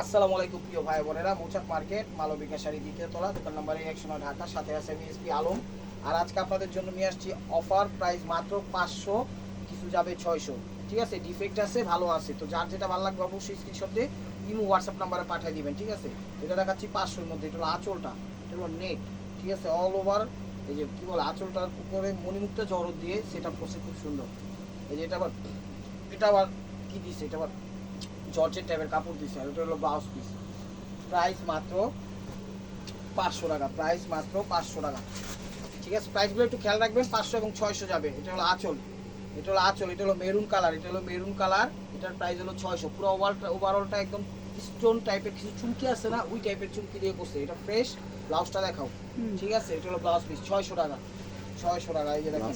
আসসালামু আলাইকুম প্রিয় ভাই বোনেরা, মৌচাক মার্কেট মালবিকা শাড়ি দ্বিতীয় তলা, দোকান নম্বর একশো নয়, ঢাকা, সাথে আছে বিএসপি আলম। আর আজকে আপনাদের জন্য নিয়ে আসছি অফার প্রাইস মাত্র পাঁচশো, কিছু যাবে ছয়শো। ঠিক আছে, ডিফেক্ট আছে, ভালো আছে। তো যার যেটা ভালো লাগবে অবশ্যই স্ক্রিনশট দিয়ে ইমো হোয়াটসঅ্যাপ নাম্বারে পাঠিয়ে দিবেন, ঠিক আছে? এটা দেখাচ্ছি পাঁচশোর মধ্যে, এটা হলো আঁচলটা, এটা হলো নেট ঠিক আছে? অল ওভার এই যে কী বলে, আঁচলটার উপরে মণিমুক্ত জড়ো দিয়ে সেটা করছে, খুব সুন্দর। এই যে এটা আবার এটা আবার কী দিছে? এটা আবার জর্জের টাইপের কাপড় দিচ্ছে আর ওটা হলো ব্লাউজ পিস প্রাইস মাত্র পাঁচশো টাকা প্রাইস মাত্র পাঁচশো টাকা। ঠিক আছে প্রাইসগুলো একটু খেয়াল রাখবেন পাঁচশো এবং ছয়শো যাবে। এটা হলো আঁচল এটা হলো আঁচল এটা হলো মেরুন কালার এটা হলো মেরুন কালার এটার প্রাইস হলো ছয়শো। পুরো ওভারটা ওভারঅলটা একদম স্টোন টাইপের কিছু চুমকি আছে না ওই টাইপের চুমকি দিয়ে করছে। এটা ফ্রেশ ব্লাউজটা দেখাও। ঠিক আছে এটা হলো ব্লাউজ পিস ছয়শো টাকা ছয়শো টাকা এই যে দেখেন।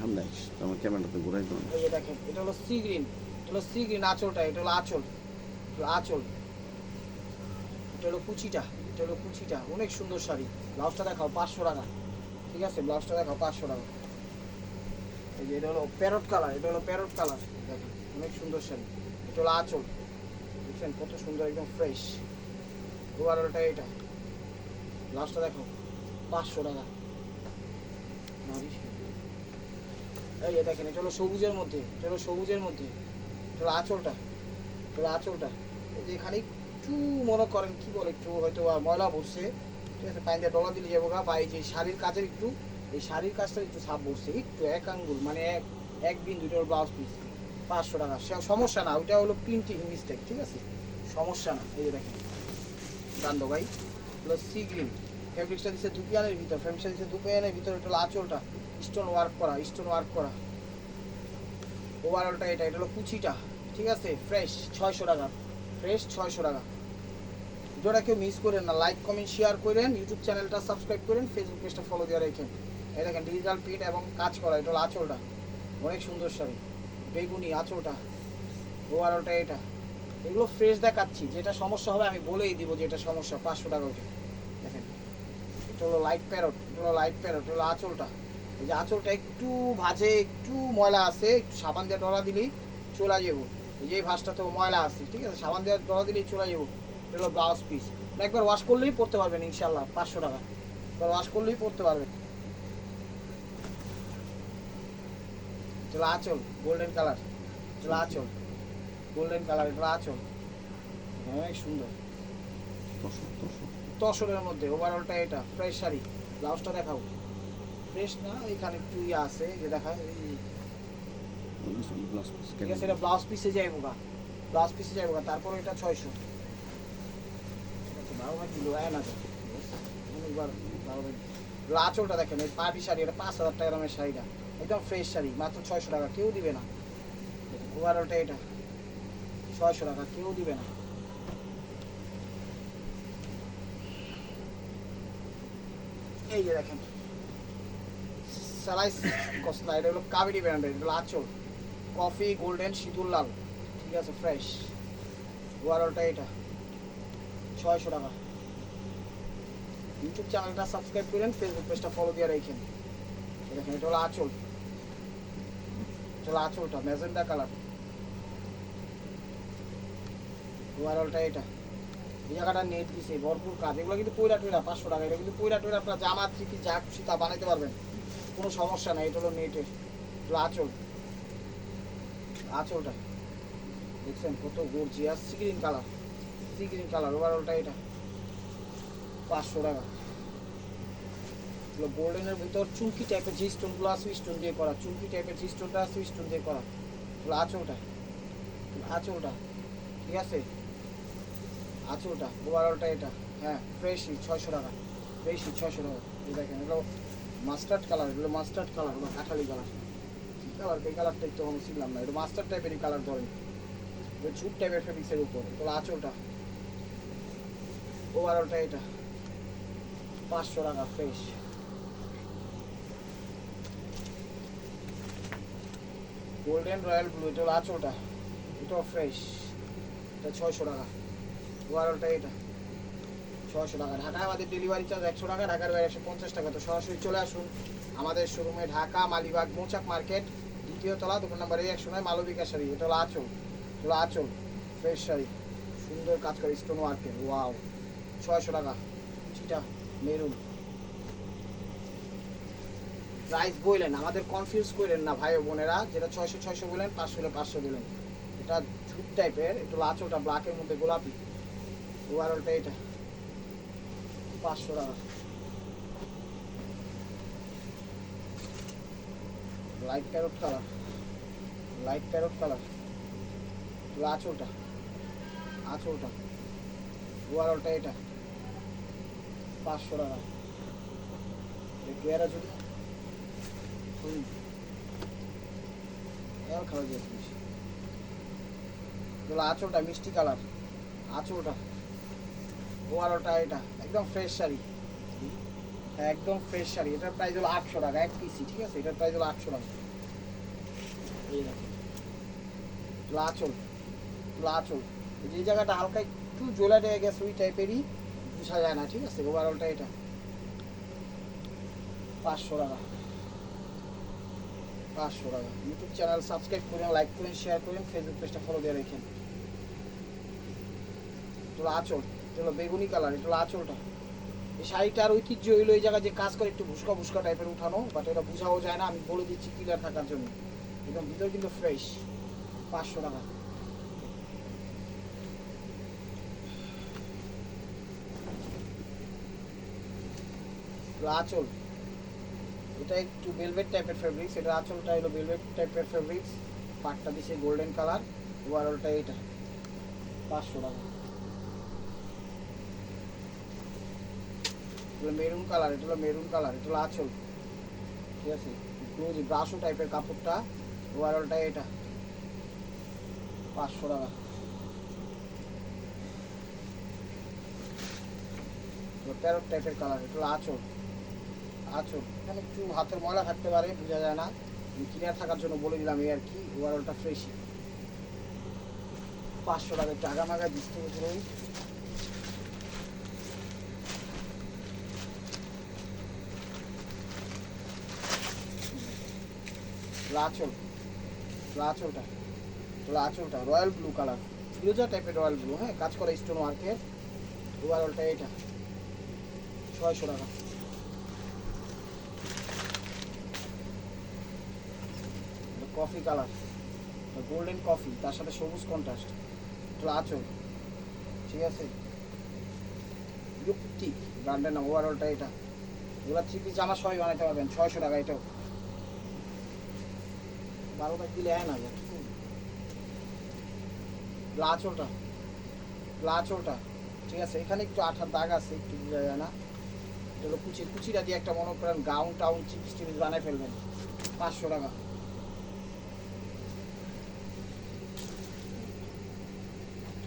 সামনে আমার ক্যামেরাতে ঘুরাই এই যে দেখেন এটা হলো সি গ্রিন হলো সি আঁচলটা এটা হলো আঁচল আঁচল এটা হলো কুচিটা এটা হলো কুচিটা অনেক সুন্দর শাড়ি ব্লাউজটা দেখাও পাঁচশো টাকা ঠিক আছে ব্লাউজটা দেখাও পাঁচশো টাকা এই যে এটা হলো প্যারট কালার এটা হলো প্যারট কালার দেখেন অনেক সুন্দর শাড়ি এটা হলো আঁচল দেখছেন কত সুন্দর একদম ফ্রেশ ওভারঅলটা এটা ব্লাউজটা দেখো পাঁচশো টাকা এই দেখেন এটা হলো সবুজের মধ্যে এটা হলো সবুজের মধ্যে হলো আঁচলটা হলো আঁচলটা। এই যে এখানে একটু মনে করেন কি বলে, একটু হয়তো ময়লা বসছে ঠিক আছে পাইন দিয়ে ডলা দিলে যাব গা, বা এই যে শাড়ির কাজের একটু, এই শাড়ির কাজটা একটু ছাপ বসছে একটু এক আঙ্গুল মানে এক এক বিন্দু এটা ব্লাউজ পিস পাঁচশো টাকা। সে সমস্যা না, ওইটা হলো প্রিন্টিং মিস্টেক ঠিক আছে? সমস্যা না, এই যে দেখেন। গান্ধ ভাই প্লাস সি গ্রিন ফেব্রিক্সটা দিচ্ছে দু পিয়ানের ভিতর ফেব্রিক্সটা দিচ্ছে দু পিয়ানের ভিতর, এটা হলো আঁচলটা স্টোন ওয়ার্ক করা স্টোন ওয়ার্ক করা। ওভারঅলটা এটা এটা হলো কুচিটা। ঠিক আছে? ফ্রেশ ছয়শো টাকা। ফ্রেশ ছয়শো টাকা। ভিডিওটা কেউ মিস করেন না লাইক কমেন্ট শেয়ার করেন ইউটিউব চ্যানেলটা সাবস্ক্রাইব করেন ফেসবুক পেজটা ফলো দিয়ে রাখেন। এই দেখেন ডিজিটাল প্রিন্ট এবং কাজ করা, এটা হলো আঁচলটা। অনেক সুন্দর শাড়ি। বেগুনি, আঁচলটা। ওভারঅলটা এটা। এগুলো ফ্রেশ দেখাচ্ছি। যেটা সমস্যা হবে, আমি বলেই দিব যে এটা সমস্যা, পাঁচশো টাকা ওঠে। দেখেন, এটা হলো লাইট প্যারট এটা হলো লাইট প্যারট এটা হলো আঁচলটা। এই যে আঁচলটা একটু ভাজে, একটু ময়লা আছে, একটু সাবান দিয়ে ডলা দিলেই চলে যাব। যে এই ভাঁজটা তো ময়লা আছে, ঠিক আছে? সাবান দিয়ে ডলা দিলেই চলে যাব এটা হলো ব্লাউজ পিস। একবার ওয়াশ করলেই পড়তে পারবেন ইনশাল্লাহ পাঁচশো টাকা। একবার ওয়াশ করলেই পড়তে পারবেন। হলো আঁচল গোল্ডেন কালার হলো আঁচল। গোল্ডেন কালার এটা আঁচল। অনেক সুন্দর। তসরের মধ্যে ওভারঅলটা এটা ফ্রেশ শাড়ি। ব্লাউজটা দেখাও ফ্রেশ না, এখানে একটু ইয়ে আছে, যে দেখা পিস ব্লাউজ পিসে ব্লাউজ পিসে ছয়শো। ভাই আঁচলটা দেখেন শাড়ি পাঁচ হাজার টাকা শাড়িটা। একদম ফ্রেশ শাড়ি, মাত্র ছয়শো টাকা, কেউ দিবে না। ওভারঅলটা এটা। ছয়শো টাকা, কেউ দিবে না। এই যে দেখেন সালাইস কসলা এটা হলো কাবেরি ব্র্যান্ডের এটা হলো আঁচল। কফি, গোল্ডেন, সিঁদুর লাল। ঠিক আছে ফ্রেশ ওভারঅলটা এটা। ছয়শো টাকা। ইউটিউব চ্যানেলটা সাবস্ক্রাইব করেন ফেসবুক পেজটা ফলো দিয়ে রাখেন। দেখেন, এটা হলো আঁচল। এটা আঁচলটা, ম্যাজেন্ডা কালার ওভারঅলটা এটা। এই জায়গাটা নেট দিছে, ভরপুর কাজ। এগুলো কিন্তু পয়লা টয়লা পাঁচশো টাকা। এটা কিন্তু পয়লা টয়লা আপনার জামা থ্রি যা খুশি তা বানাইতে পারবেন। কোনো সমস্যা নাই, এটা হলো নেটের এটা আঁচল। আঁচলটা। দেখছেন কত gorgeous sea green colour sea green colour ওভারঅলটা এটা। পাঁচশো টাকা। এগুলো গোল্ডেনের ভিতর চুমকি টাইপের যে স্টোনগুলো আছে স্টোন দিয়ে করা। চুমকি টাইপের যে স্টোনটা আছে স্টোন দিয়ে করা। এগুলো আঁচলটা। আঁচলটা। ঠিক আছে? আঁচলটা ওভারঅলটা এটা। হ্যাঁ ফ্রেশই ছয়শো টাকা। ফ্রেশই ছয়শো টাকা। দেখেন, এগুলো মাস্টার্ড কালার এগুলো মাস্টার্ড কালার বা কাঠালি কালার কালার, এই কালারটা একটু আমি শিখলাম না। এটা মাস্টার টাইপেরই কালার ধরেন। ঝুট টাইপের ফেব্রিক্সের উপর। এগুলো আঁচলটা। ওভারঅলটা এটা। পাঁচশো টাকা ফ্রেশ গোল্ডেন রয়্যাল ব্লু এটা হলো আঁচলটা। এটাও ফ্রেশ এটা ছয়শো টাকা। ওভারঅলটা এটা। ছয়শো টাকা। ঢাকায় আমাদের ডেলিভারি চার্জ একশো টাকা, ঢাকার বাইরে একশো পঞ্চাশ টাকা। তো সরাসরি চলে আসুন আমাদের শোরুমে ঢাকা, মালিবাগ, মৌচাক মার্কেট। তলা নাম্বার মালবিকা শাড়ি। এটা হলো আঁচল। আঁচল ফ্রেশ শাড়ি। সুন্দর কাজ করে স্টোন ওয়াও ছয়শো টাকা। মেরুন। প্রাইস বললেন আমাদের কনফিউজ করেন না ভাই বোনেরা। যেটা ছয়শো ছয়শো বলেন পাঁচশো হলে পাঁচশো বলেন এটা ঝুট টাইপের একটু লাচোটা ব্ল্যাকের মধ্যে গোলাপি। ওভারঅলটা এটা। পাঁচশো টাকা। Light parrot colour light parrot colour আঁচলটা। আঁচলটা। ওভারঅলটা এটা। পাঁচশো টাকা। এরা যদি হুম। এর খাওয়া দিস। এগুলো আঁচলটা মিষ্টি কালার আঁচলটা। ওভারঅলটা এটা। একদম ফ্রেশ শাড়ি। একদম ফ্রেশ শাড়ি। এটার প্রাইস হলো আটশো টাকা, এক পিসি ঠিক আছে? এটার প্রাইস হলো আটশো টাকা। এই দেখো লাচল লাচল যে জায়গাটা হালকা একটু জোলা হয়ে গেছে, ওই টাইপেরই বোঝা যায় না, ঠিক আছে? ওভারঅলটা এটা। পাঁচশো টাকা। পাঁচশো টাকা। ইউটিউব চ্যানেল সাবস্ক্রাইব করেন লাইক করেন শেয়ার করেন ফেসবুক পেজটা ফলো দিয়ে রাখেন। এটা আঁচল। এটা বেগুনি কালার এটা আঁচলটা। শাড়িটার ঐতিহ্য হইল এই জায়গায় যে কাজ করে একটু ভুসকা ভুসকা টাইপের উঠানো বাট এটা বোঝাও যায় না, আমি বলে দিচ্ছি ক্লিয়ার থাকার জন্য। একদম ভিতর কিন্তু ফ্রেশ পাঁচশো টাকা। আঁচল। এটা একটু বেলভেট টাইপের ফেব্রিক্স এটা আঁচলটা হলো বেলভেট টাইপের ফেব্রিক্স পাটটা দিছে গোল্ডেন কালার ওভারঅলটা এটা পাঁচশো টাকা। এটা মেরুন কালার এটা হলো মেরুন কালার এটা হলো ঠিক আছে? ক্লোজ ব্রাশো টাইপের কাপড়টা ওভারঅলটা এটা। পাঁচশো টাকা। প্যারট টাইপের কালার এটা হলো আঁচল। আঁচল। এখানে একটু হাতের ময়লা থাকতে পারে, বোঝা যায় না। ক্লিয়ার থাকার জন্য বলে দিলাম এই আর কি ওভারঅলটা ফ্রেশই পাঁচশো টাকা একটু আগামাগা দিতে ওই লাচল লাচলটা লাচলটা রয়্যাল ব্লু কালার ফিরোজা টাইপের রয়্যাল ব্লু হ্যাঁ? কাজ করে স্টোন ওয়ার্কের ওভারঅলটা এটা ছয়শো টাকা। কফি কালার গোল্ডেন কফি তার সাথে সবুজ কন্ট্রাস্ট আচল ঠিক আছে? যুক্তি ব্র্যান্ডের নাম ওভারঅলটা এটা। এগুলো থ্রি পিস জামা সবাই বানাইতে পারবেন। ছয়শো টাকা এটাও। বারোটা দিলে হয় না লাচলটা লাচলটা ঠিক আছে? এখানে একটু আঠার দাগ আছে, একটু বোঝা যায় না। এটা হলো কুচির, কুচিটা দিয়ে একটা মনে করেন গাউন টাউন চিপস টিপস বানাই ফেলবেন, পাঁচশো টাকা।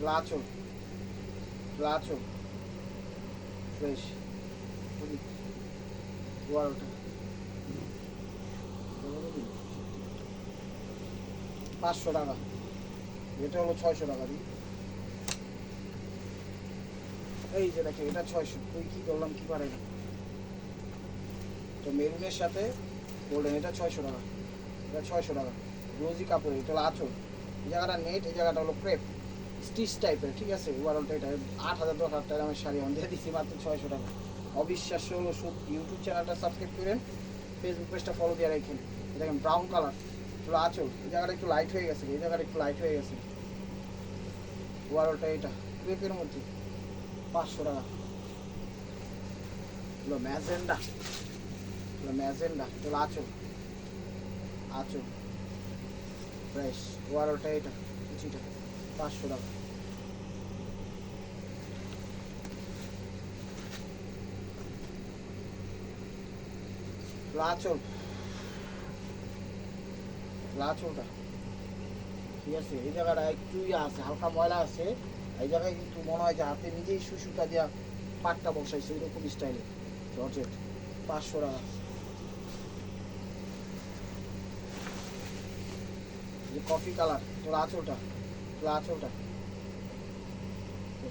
লাচল লাচল ফ্রেশ পাঁচশো টাকা। এটা হলো ছয়শো টাকা দিই এই যে দেখে এটা ছয়শো। তুই কি করলাম, কি পারে না? তো মেরুনের সাথে গোল্ডেন এটা ছয়শো টাকা। এটা ছয়শো টাকা। রোজি কাপড় এটা হলো আঁচল। এই জায়গাটা নেট এই জায়গাটা হলো ক্রেপ স্টিচ টাইপের ঠিক আছে? ওভারঅলটা এটা আট হাজার দশ হাজার টাকা আমার শাড়ি আমি দিয়ে দিচ্ছি মাত্র ছয়শো টাকা। অবিশ্বাস্য হলো সত্যি। ইউটিউব চ্যানেলটা সাবস্ক্রাইব করেন ফেসবুক পেজটা ফলো দিয়ে রাখেন। দেখেন ব্রাউন কালার চলো আঁচল এই জায়গাটা একটু লাইট হয়ে গেছে, এই জায়গাটা একটু লাইট হয়ে গেছে। ওভারঅলটা এটা, ক্রেপের মধ্যে, পাঁচশো টাকা। হলো ম্যাজেন্ডা হলো ম্যাজেন্ডা চলো আঁচল আঁচল ফ্রেশ ওভারঅলটা এটা, কুচিটা, পাঁচশো টাকা। লাচল লাচলটা ঠিক আছে, এই জায়গাটা একটু আছে, হালকা ময়লা আছে। এই জায়গায় কিন্তু মনে হয় যে হাতে নিজেই সুসুতা দিয়া পাটটা বসাইছে ওইরকম স্টাইলে জর্জেট পাঁচশো টাকা। কফি কালার তোর আঁচলটা তোর আঁচলটা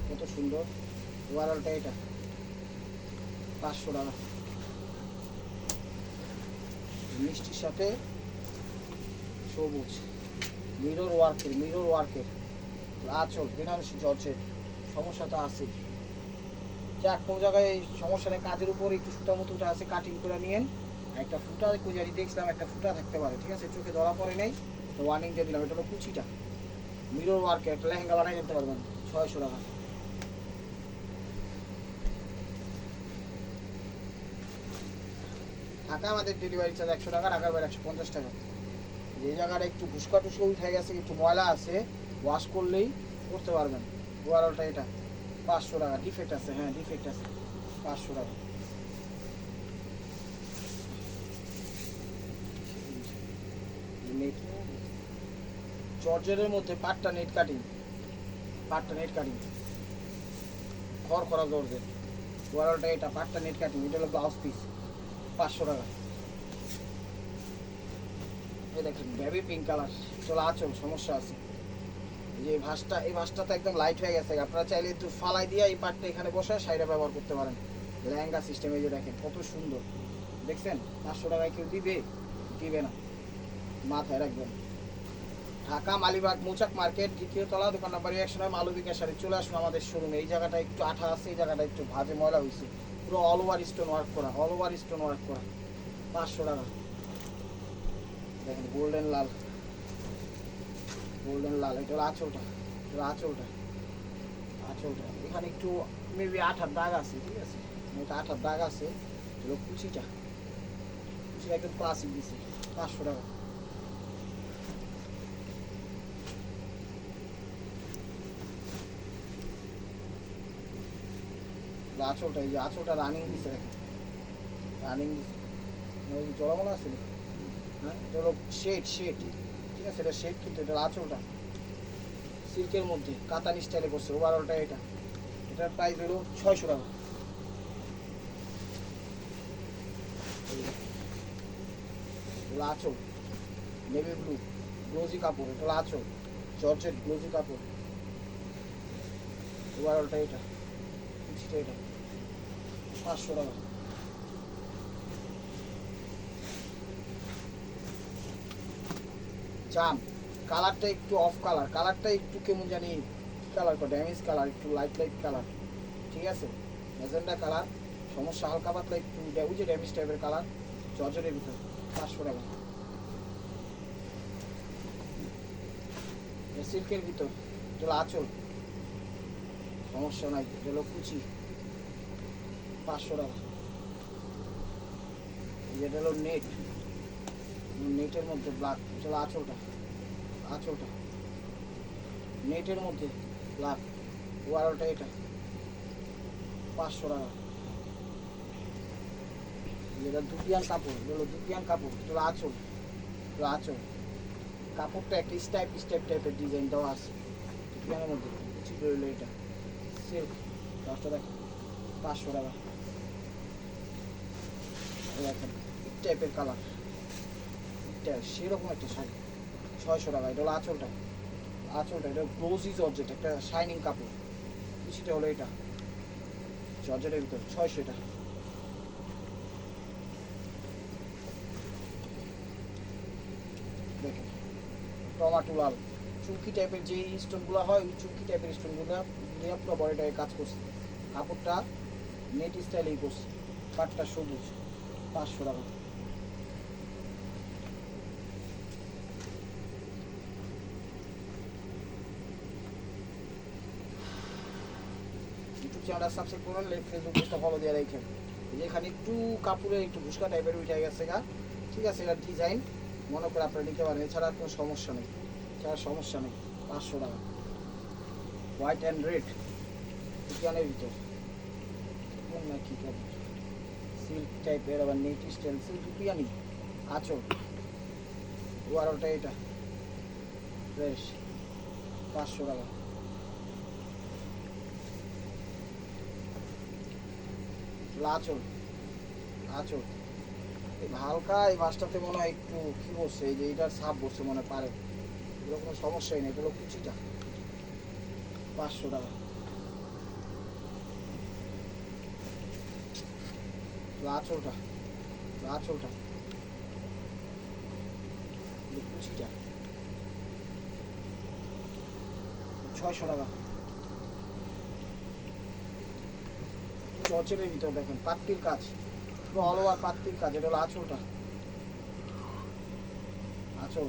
কত সুন্দর ওভারঅলটা এটা। পাঁচশো টাকা। মিষ্টির সাথে সবুজ মিরর ওয়ার্কের মিরর ওয়ার্কের আঁচল বেনারসি সমস্যা তো আছে। যাক, কোনো জায়গায় এই সমস্যা নেই, কাজের উপর একটু সুতা মতো আছে কাটিং করে নিয়েন। একটা ফুটা কুজারি দেখছিলাম একটা ফুটা থাকতে পারে, ঠিক আছে? চোখে ধরা পড়ে নেই, তো ওয়ার্নিং দিয়ে দিলাম, এটা হলো কুচিটা। মিরর ওয়ার্কে একটা লেহেঙ্গা বানাই নিতে পারবেন, ছয়শো টাকা। ঢাকা আমাদের ডেলিভারি চার্জ একশো টাকা, ঢাকার বাইরে একশো পঞ্চাশ টাকা। যে জায়গাটা একটু ঘুসকা টুসকা উঠে গেছে, একটু ময়লা আছে ওয়াশ করলেই করতে পারবেন। ওয়ারলটা এটা পাঁচশো টাকা ডিফেক্ট আছে হ্যাঁ ডিফেক্ট আছে, পাঁচশো টাকা। নেট মধ্যে পাটটা নেট কাটিং পাটটা নেট কাটিং খড় করা জর্জের ওয়ারলটা এটা, পাটটা নেট কাটিং এটা হলো ব্লাউজ পিস পাঁচশো টাকা। এই দেখেন বেবি পিঙ্ক কালার চলো আচল, সমস্যা আছে। যে ভাঁজটা এই ভাঁজটা তো একদম লাইট হয়ে গেছে। আপনারা চাইলে একটু ফালাই দিয়ে এই পাটটা এখানে বসে সাইডে ব্যবহার করতে পারেন। লেহেঙ্গা সিস্টেম যে দেখেন, কত সুন্দর। দেখছেন? পাঁচশো টাকায় কেউ দিবে? দিবে না। মাথায় রাখবেন। ঢাকা, মালিবাগ, মৌচাক মার্কেট, দ্বিতীয় তলা, দোকান নাম্বার একশো নয় মালবিকা শাড়ি চলে আসুন আমাদের শোরুমে এই জায়গাটা একটু আঠা আছে, এই জায়গাটা একটু ভাজে ময়লা হয়েছে পুরো অল ওভার স্টোন ওয়ার্ক করা অল ওভার স্টোন ওয়ার্ক করা। পাঁচশো টাকা। দেখেন গোল্ডেন লাল গোল্ডেন লাল এটা হলো আঁচলটা এটা হলো আঁচলটা আঁচলটা এখানে একটু মেবি আঠার দাগ আছে ঠিক আছে এটা আঠার দাগ আছে এটা হলো কুচিটা কুচিটা একদম ক্লাসিক দিছে পাঁচশো টাকা এটা আঁচলটা এই যে আঁচলটা রানিং দিছে দেখেন রানিং দিছে ওই জলামলা আছে নাকি? হ্যাঁ এটা হলো শেড শেড ঠিক আছে? এটা শেড কিন্তু এটা আঁচলটা সিল্কের মধ্যে, কাতানি স্টাইলে করছে ওভারঅলটা এটা। এটার প্রাইস হলো ছয়শো টাকা। এগুলো আঁচল নেভি ব্লু গ্লোজি কাপড়, এটা হলো আঁচল জর্জেট গ্লোজি কাপড় ওভারঅলটা এটা এটা, পাঁচশো টাকা। জাম কালারটা একটু অফ কালার কালারটা একটু কেমন জানি কালার কর ড্যামেজ কালার একটু লাইট লাইট কালার ঠিক আছে? ম্যাজেন্ডা কালার সমস্যা হালকা পাতলা একটু ওই যে ড্যামেজ টাইপের কালার জর্জরের ভিতর, পাঁচশো টাকা। সিল্কের ভিতর হলো আঁচল, সমস্যা নাই হলো কুচি, পাঁচশো টাকা। যেটা হলো নেট নেটের মধ্যে ব্ল্যাক এটা হলো আঁচলটা আঁচলটা। নেটের মধ্যে ব্ল্যাক ওয়ারলটা এটা, পাঁচশো টাকা। যেটা দুপিয়ান কাপড় হলো দুপিয়ান কাপড় আঁচল এটা হলো আঁচল। কাপড়টা একটা স্টাইপ স্টাইপ টাইপের ডিজাইন দেওয়া আছে। দুপিয়ানের মধ্যে কিছু রইল এটা। সিল্ক দশটা দেখ, পাঁচশো টাকা। দেখেন টাইপের কালার এটা সেরকম একটা শাড়ি। ছয়শো টাকা, এটা হলো আঁচলটা। আঁচলটা, এটা গ্লোজি জর্জেট, একটা শাইনিং কাপড়। কিছুটা হলো এটা। জর্জেটের ভিতর, ছয়শো এটা। দেখেন, টমাটো লাল। চুমকি টাইপের যে স্টোনগুলো হয়, ওই চুমকি টাইপের স্টোনগুলো দিয়ে পুরো বডিটাকে কাজ করছে। কাপড়টা নেট স্টাইলেই করছে। কাঠটা সবুজ, পাঁচশো টাকা ইউটিউব চ্যানেলটা সাবস্ক্রাইব লাইক ফেসবুক পেজটা ফলো দিয়ে রাখেন এই যে এখানে একটু কাপড়ে একটু ভুসকা টাইপের উঠে গেছে গা। ঠিক আছে এটা ডিজাইন মনে করে আপনারা নিতে পারেন। এছাড়া কোনো সমস্যা নেই। এছাড়া সমস্যা নেই। পাঁচশো টাকা। হোয়াইট অ্যান্ড রেড ইটিয়ানের ভিতর। না কি কাপড় সিল্ক টাইপের আবার নেট স্টাইল সিল্ক ইটিয়ানি আচল। ওয়ারোটা এটা। ফ্রেশ পাঁচশো টাকা। আচল এই হালকা এই মাছটাতে মনে হয় একটু কি বসছে এই যে এইটার সাপ বসছে মনে পারে। এগুলো কোনো সমস্যাই নেই এগুলো কুচিটা। পাঁচশো টাকা। লাচলটা এই কুচিটা। ছয়শো টাকা। চচের ভিতরে দেখেন পাত্তির কাজ। অল ওভার পাত্তির কাজ, এটা হলো আঁচলটা। আঁচল।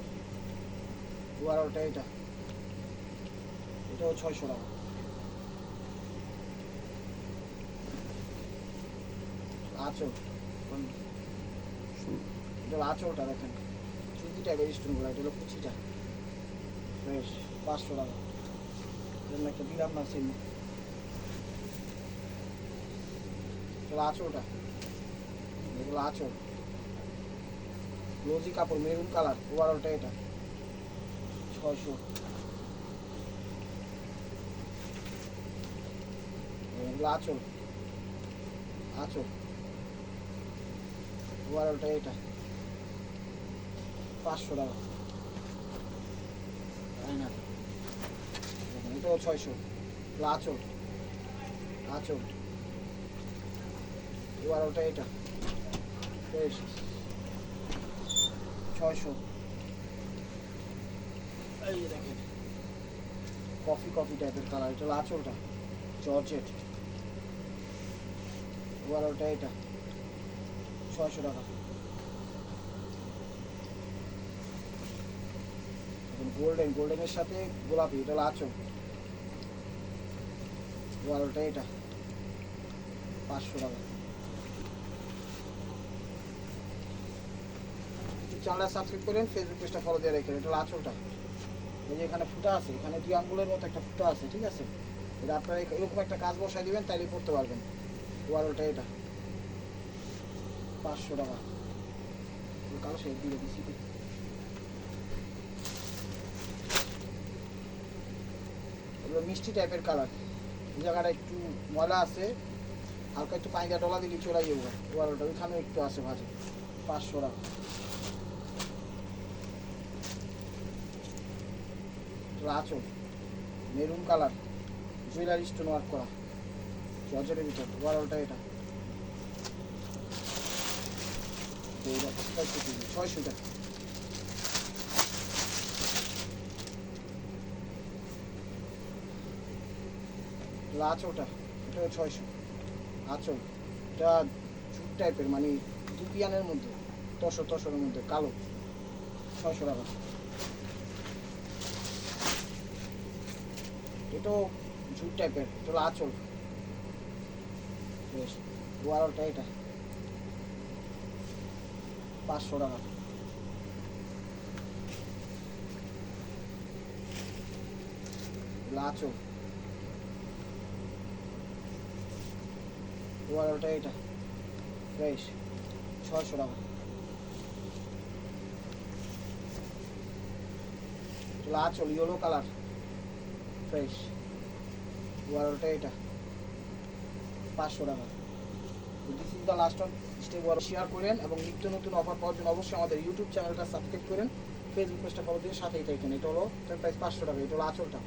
ওয়ারটা এটা। এটাও ছয়শো টাকা। আঁচল। এটা দেখেন। স্টোনগুলো এটা হলো কুচিটা। বেশ, পাঁচশো টাকা। একটা দিলাম না হলো আঁচলটা এগুলো আঁচল রোজি কাপড় মেরুন কালার ওভারঅলটা এটা। ছয়শো। এগুলো আঁচল আঁচল ওভারঅলটা এটা। পাঁচশো টাকা। তাই না? এটাও ছয়শো। এগুলো আঁচল ওভারঅলটা এটা। বেশ। ছয়শো। এই কফি কফি টাইপের কালার এটা আঁচলটা। জর্জেট। ওভারঅলটা এটা। ছয়শো টাকা। গোল্ডেন। গোল্ডেনের সাথে গোলাপি। এটা আঁচল। ওভারঅলটা এটা। পাঁচশো টাকা। চ্যানেলটা সাবস্ক্রাইব করেন ফেসবুক পেজটা ফলো দিয়ে রাখেন এটা আঁচলটা। এই যে এখানে ফুটা আছে, এখানে দুই আঙ্গুলের মতো একটা ফুটা আছে, ঠিক আছে? এটা আপনারা এরকম একটা কাজ বসাই দিবেন তাইলে পড়তে পারবেন। ওয়ারলটা এটা। পাঁচশো টাকা। কালো শেড দিয়ে দিচ্ছি। মিষ্টি টাইপের কালার জায়গাটা একটু ময়লা আছে, হালকা একটু পানি ডলা দিলে চলে যাবে। ওয়ারলটা ওইখানেও একটু আছে ভাজে। পাঁচশো টাকা। আঁচল maroon colour, jewellery stone work করা। জর্জেটের ভিতর ওয়ারলটা এটা। ছয়শো টাকা এগুলো আঁচলটা এটাও ছয়শো আঁচল, এটা জুট টাইপের মানে দুপিয়ানের মধ্যে, তসর তসরের মধ্যে, কালো। ছয়শো টাকা। এটাও জুট টাইপের এটা হলো আঁচল। বেশ ওয়ারলটা এটা। পাঁচশো টাকা। আঁচল। ওয়ারলটা এটা। বেশ, ছয়শো টাকা। এগুলো আঁচল ইয়েলো কালার ফ্রেশ। ওয়ারলটা এটা। পাঁচশো টাকা। This is the last on step share করেন এবং নিত্য নতুন অফার পাওয়ার জন্য অবশ্যই আমাদের ইউটিউব চ্যানেলটা সাবস্ক্রাইব করেন। ফেসবুক পেজটা ফলো দিয়ে সাথেই থাকেন এটা হলো প্রাইস পাঁচশো টাকা। এটা হলো আঁচলটা।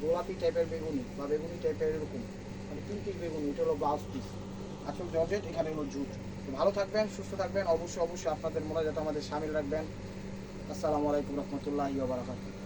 গোলাপি টাইপের বেগুনি বা বেগুনি টাইপের এরকম। মানে পিঙ্কিশ বেগুনি। এটা হলো ব্লাউজ পিস আঁচল জর্জেট, এখানে হলো জুট ভালো থাকবেন, সুস্থ থাকবেন। অবশ্যই অবশ্যই আপনাদের মনে যাতে আমাদের সামিল রাখবেন। আসসালামু আলাইকুম রহমতুল্লাহি বারাকাতুহু।